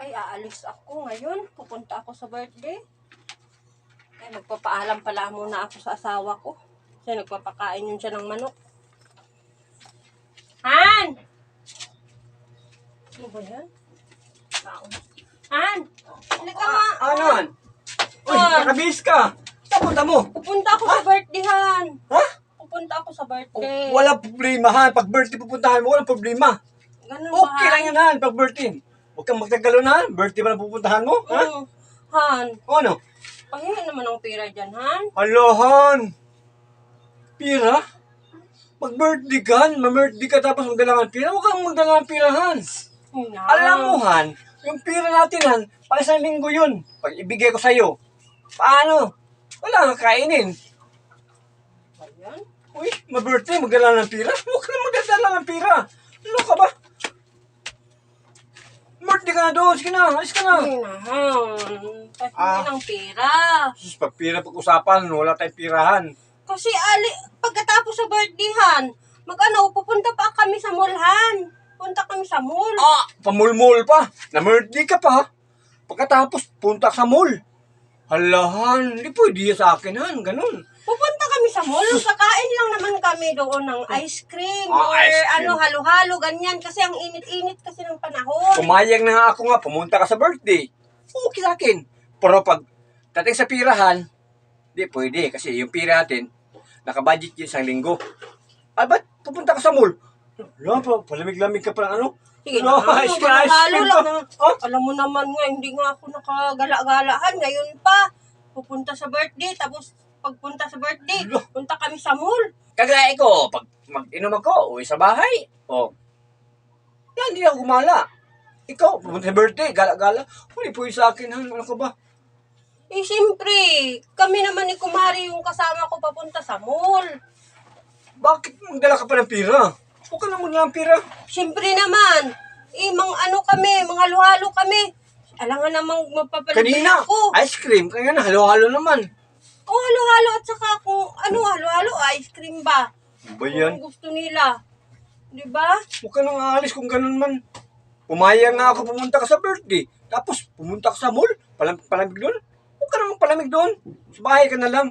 Ay, aalis ako ngayon. Pupunta ako sa birthday. Ay, magpapaalam pala muna ako sa asawa ko. Kasi nagpapakain yun siya ng manok. Han! Ano ba yan? Han! Halika nga! Ano yan? Uy, Ah. nakabihis ka. Saan punta mo? Pupunta ako sa birthday, Han! Ha? Pupunta ako sa Oh, birthday. Wala problema ha. Pag birthday pupuntahan mo, walang problema. Ganun Okay ba, lang yan ha, pag birthday. Huwag kang magtagalo na. Birthday ba na pupuntahan mo? Ha? Mm. Han, O ano? pahingi naman ng pera dyan, Han. Alohan! Pira? Pag birthday ka, ma-birthday ka tapos magdala ng pira, huwag kang magdala ng pirahan. Hina. Alam mo, Han, yung pira natin, Han, pang isang linggo yun. Pag ibigay ko sa'yo, paano? Wala kang kainin. Ayan. Uy, ma-birthday, magdala ng pira? Huwag ka na magdala ng pira. Ano ka ba? Birthday ka na doon. Sige na, alis ka na. Hina, Han. Pahingi Ah. ng pera. Sus, pag pira pag-usapan, wala tayong pirahan. Kasi ali, pagkatapos sa birthday, Han, mag-ano, pupunta pa kami sa mall, Han. Punta kami sa mall. Ah, pamulmul pa. Na-birthday ka pa. Pagkatapos, punta ka sa mall. Halahan, hindi pwede sa akin, Han. Ganun. Pupunta kami sa mall. Kakain lang naman kami doon ng ice cream Ah, or ice cream. ano, halo-halo, ganyan. Kasi ang init-init kasi ng panahon. Pumayag na nga ako nga, pumunta ka sa birthday. Okay sa akin. Pero pag dating sa pirahan, di pwede. Kasi yung pira natin, nakabudget yun isang linggo. Ah, ba't pupunta ka sa mall? Wala pa, palamig-lamig ka pa ng ano? Sige Ano, na, ice cream, ice halo cream lang. Na, Oh? Alam mo naman nga, hindi nga ako nakagala-galaan. Ngayon pa, pupunta sa birthday. Tapos, pagpunta sa birthday, punta kami sa mall. Kagaya ko, pag mag-inom ako, uwi sa bahay. O, yan, hindi ako gumala. Ikaw, pumunta sa birthday, gala-gala. Huli po yung sa akin. Ano ka ba? Eh, siyempre, kami naman ni Kumari yung kasama ko papunta sa mall. Bakit magdala ka pa ng pira? Huwag ka na muna ng pira. Siyempre naman, eh, mga ano kami, mga halo-halo kami. Alangan namang magpapalabay Kanina, ako. ice cream. Kaya na, halo-halo naman. Oh, halo-halo at saka kung ano, halo-halo, ice cream ba? Ano ba yan? Kung gusto nila. Di ba? Huwag ka nang aalis kung ganun man. Pumayag nga ako pumunta ka sa birthday. Tapos pumunta ka sa mall. Palam palamig doon. Huwag ka naman palamig doon. Sa bahay ka na lang.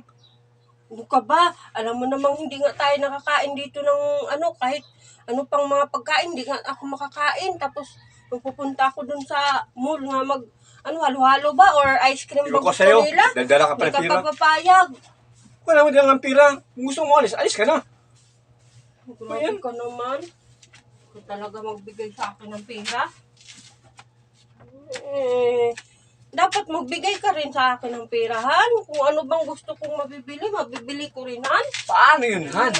Ano ka ba? Alam mo namang hindi nga tayo nakakain dito ng ano, kahit ano pang mga pagkain, hindi nga ako makakain. Tapos, pupunta ako dun sa mall nga mag, ano, halo-halo ba? Or ice cream ba gusto sa'yo. nila? Daldala ka pa ng pira. papapayag. Huwag ka naman dala ng pira. Kung gusto mo alis, alis ka na. Grabe Ayan. ka naman. Kung talaga magbigay sa akin ng pera. Eh, dapat magbigay ka rin sa akin ng perahan. Kung ano bang gusto kong mabibili, mabibili ko rin, Han. Paano yun, Han?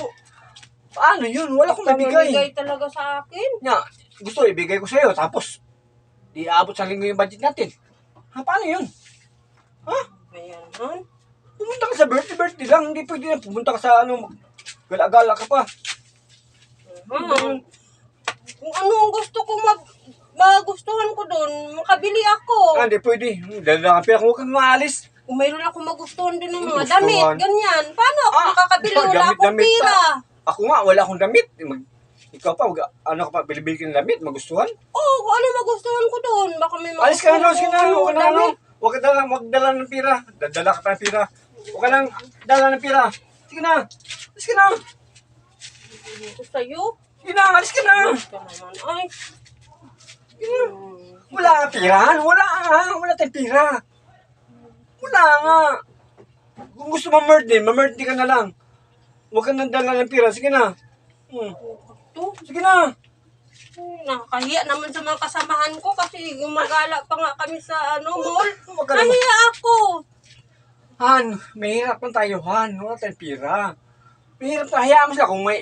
Paano yun? Wala akong mabigay. mamigay talaga sa akin. Nga, gusto ibigay ko sa'yo. Tapos, di aabot sa linggo yung budget natin. Ha, paano yun? Ha? Ayan, Han. Pumunta ka sa birthday, birthday lang. Hindi pwede na pumunta ka sa ano, gala-gala ka pa. Han. Kung ano ang gusto kong mag magustuhan ko doon, makabili ako. Ah, hindi pwede. Dahil lang ang pera, huwag kang maalis. Kung mayroon ako magustuhan din ng mga damit, ganyan. Paano ako Ah, makakabili? Wala damit, akong damit pera. pa. Ako nga, wala akong damit. Mag, ikaw pa, wag, ano ka pa, bilibili ka ng damit, magustuhan? Oo, kung ano magustuhan ko doon. Baka may Alis ka na, magustuhan Rose, ka na, huwag ka na, ano, huwag ka dala, huwag dala ng pira. Dadala ka pa ng pira. Huwag ka lang dala ng pira. Sige na, alis ka na. Dito sa'yo. Sige na, alis ka na. Naman, ay. Sige na. Hmm. Wala nga pirahan, wala nga, wala tayong pira. Wala nga. Kung gusto mo birthday, ma-birthday ka na lang. Huwag ka nang dala ng pira, sige na. Hmm. Ito, Sige na. nakakahiya naman sa mga kasamahan ko kasi gumagala pa nga kami sa ano, mall. Huwag ka naman. Nahiya ako. Han, mahirap lang tayo, Han. Wala tayong pira. Mahirap tayo. Hayaan mo sila kung may...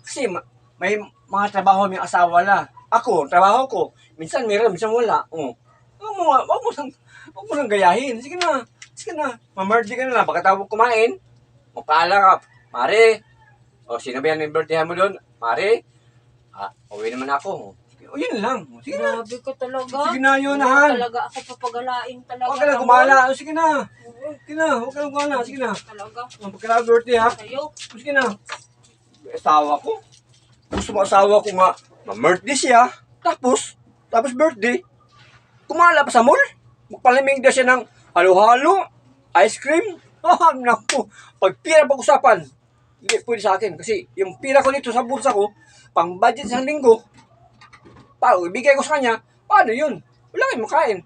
Kasi ma- may mga trabaho may asawa na. Ako, trabaho ko. Minsan meron, minsan wala. Oh. Huwag mo, huwag mo sang, huwag mo nang gayahin. Sige na. Sige na. Mamerdi ka na lang. Pagkatapos kumain, magpaala ka. Mare. O, sino ba yan yung birthday mo doon? Mare. Ah, uwi naman ako. O, yun lang. Sige na. Grabe ka talaga. Sige na, yun, Han. Talaga ako papagalain talaga. Huwag ka na gumala. O, sige na. Sige na. Huwag ka na gumala. Sige na. Talaga. Oh, Pagka birthday ha. Sa'yo. Sige na. Asawa ko. Gusto mo asawa ko nga, ma-birthday siya. Tapos, tapos birthday. kumala pa sa mall. Magpalamig daw siya ng halo-halo, ice cream. Ah, naku. Pag pira pag-usapan, hindi pwede sa akin. Kasi yung pira ko dito sa bulsa ko, pang budget sa linggo, pa, ibigay ko sa kanya, paano yun? Wala kayong makain.